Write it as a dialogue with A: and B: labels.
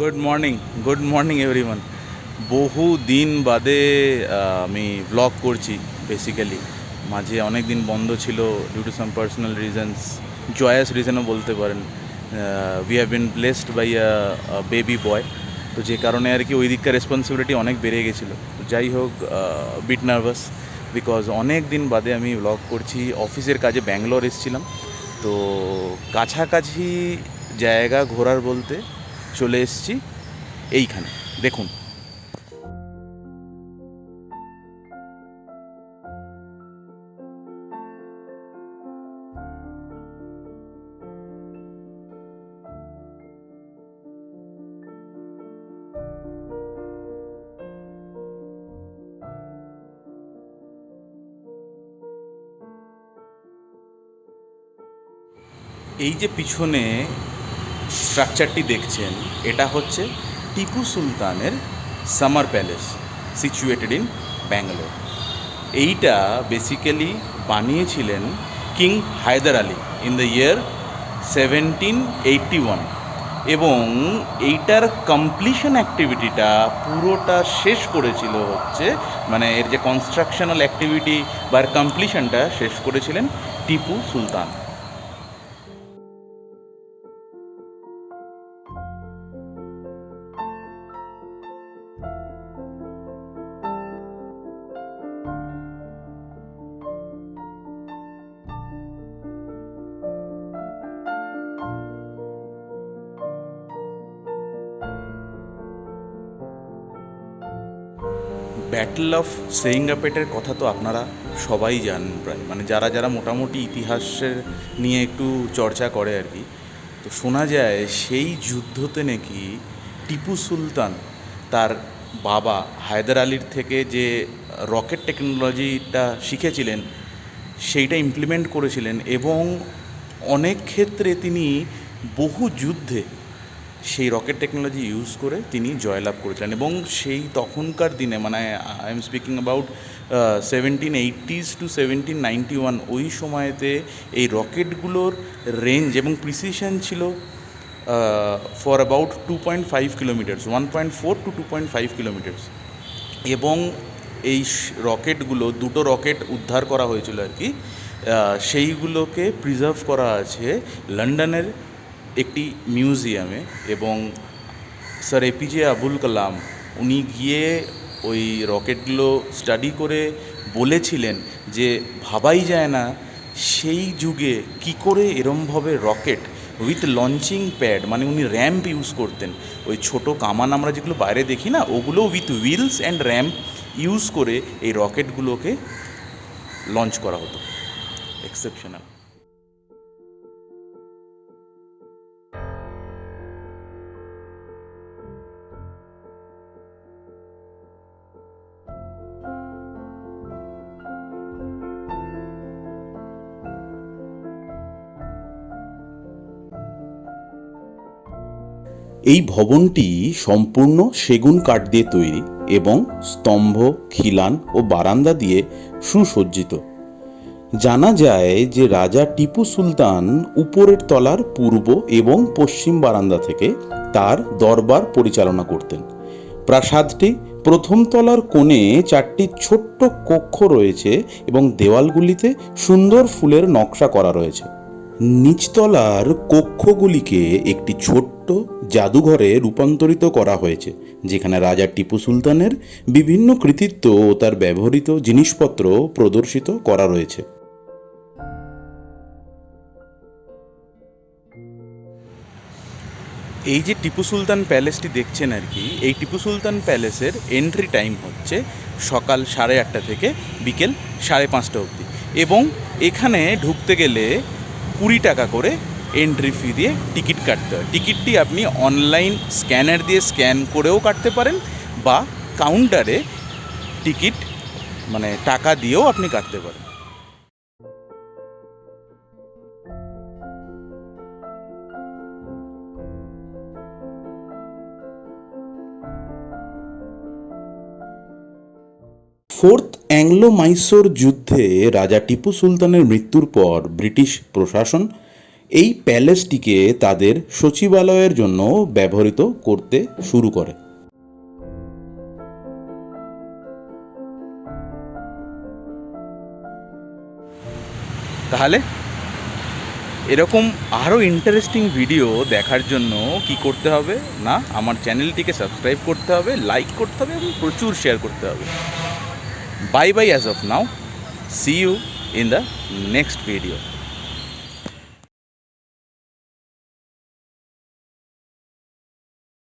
A: Good morning good morning everyone বহু দিন বাদে আমি ব্লগ করছি বেসিক্যালি মাঝে অনেক দিন বন্ধ ছিল due to some personal reasons joyous রিজনও বলতে পারেন। We have been blessed by baby boy তো যে কারণে আর কি ওই দিককার রেসপন্সিবিলিটি অনেক বেড়ে গেছিল। যাই হোক বিট নার্ভাস বিকজ অনেক দিন বাদে আমি ব্লগ করছি, অফিসের কাজে ব্যাঙ্গালোর এসেছিলাম। তো কাছাকাছি জায়গা ঘোরার বলতে চলে এসেছি এইখানে। দেখুন। এই যে পিছনে স্ট্রাকচারটি দেখছেন, এটা হচ্ছে টিপু সুলতানের summer palace situated in Bangalore এইটা বেসিক্যালি বানিয়েছিলেন king Hyder Ali in the year seventeen eighty one এবং এইটার কমপ্লিশন অ্যাক্টিভিটিটা পুরোটা শেষ করেছিল হচ্ছে মানে এর যে কনস্ট্রাকশনাল অ্যাক্টিভিটি বা কমপ্লিশনটা শেষ করেছিলেন টিপু সুলতান। ব্যাটল অফ সেরিঙ্গাপেটের কথা তো আপনারা সবাই জানেন প্রায়। মানে যারা যারা মোটামুটি ইতিহাসের নিয়ে একটু চর্চা করে আর কি, তো শোনা যায় সেই যুদ্ধতে নাকি টিপু সুলতান তার বাবা হায়দার আলীর থেকে যে রকেট টেকনোলজিটা শিখেছিলেন, সেইটা ইমপ্লিমেন্ট করেছিলেন এবং অনেক ক্ষেত্রে তিনি বহু যুদ্ধে সেই রকেট টেকনোলজি ইউজ করে তিনি জয়লাভ করেছিলেন এবং সেই তখনকার দিনে মানে I am speaking about seventeen eighties to seventeen ninety one ওই সময়তে এই রকেটগুলোর রেঞ্জ এবং প্রিসিশন ছিল for about two point five kilometres one point four to two point five kilometres এবং এই রকেটগুলো, দুটো রকেট উদ্ধার করা হয়েছিল আর কি সেইগুলোকে প্রিজার্ভ করা আছে লন্ডনের একটি মিউজিয়ামে এবং স্যার এপিজে আবুল কালাম, উনি গিয়ে ওই রকেটগুলো স্টাডি করে বলেছিলেন যে ভাবাই যায় না সেই যুগে কি করে এরমভাবে রকেট উইথ লঞ্চিং প্যাড মানে উনি র্যাম্প ইউজ করতেন। ওই ছোট কামান আমরা যেগুলো বাইরে দেখি না, ওগুলো with wheels and ramp use করে এই রকেটগুলোকে লঞ্চ করা হতো। এক্সেপশনাল।
B: এই ভবনটি সম্পূর্ণ সেগুন কাঠ দিয়ে তৈরি এবং স্তম্ভ, খিলান ও বারান্দা দিয়ে সুসজ্জিত। জানা যায় যে রাজা টিপু সুলতান উপরের তলার পূর্ব এবং পশ্চিম বারান্দা থেকে তার দরবার পরিচালনা করতেন। প্রাসাদটি প্রথম তলার কোণে চারটি ছোট্ট কক্ষ রয়েছে এবং দেওয়ালগুলিতে সুন্দর ফুলের নকশা করা রয়েছে। নিচতলার কক্ষগুলিকে একটি ছোট্ট জাদুঘরে রূপান্তরিত করা হয়েছে, যেখানে রাজা টিপু সুলতানের বিভিন্ন কৃতিত্ব ও তার ব্যবহৃত জিনিসপত্র প্রদর্শিত করা রয়েছে।
A: এই যে টিপু সুলতান প্যালেসটি দেখছেন আর কি, এই টিপু সুলতান প্যালেসের এন্ট্রি টাইম হচ্ছে সকাল সাড়ে আটটা থেকে বিকেল সাড়ে পাঁচটা অবধি এবং এখানে ঢুকতে গেলে কুড়ি টাকা করে এন্ট্রি ফি দিয়ে টিকিট কাটতে হয়। টিকিটটি আপনি অনলাইন স্ক্যানার দিয়ে স্ক্যান করেও কাটতে পারেন বা কাউন্টারে টিকিট মানে টাকা দিয়েও আপনি কাটতে পারেন।
B: ফোর্থ অ্যাংলো মাইসোর যুদ্ধে রাজা টিপু সুলতানের মৃত্যুর পর ব্রিটিশ প্রশাসন এই প্যালেসটিকে তাদের সচিবালয়ের জন্য ব্যবহৃত করতে শুরু করে।
A: তাহলে? এরকম আরও ইন্টারেস্টিং ভিডিও দেখার জন্য কি করতে হবে? না, আমার চ্যানেলটিকে সাবস্ক্রাইব করতে হবে লাইক করতে হবে এবং প্রচুর শেয়ার করতে হবে। Bye bye as of now see you in the next video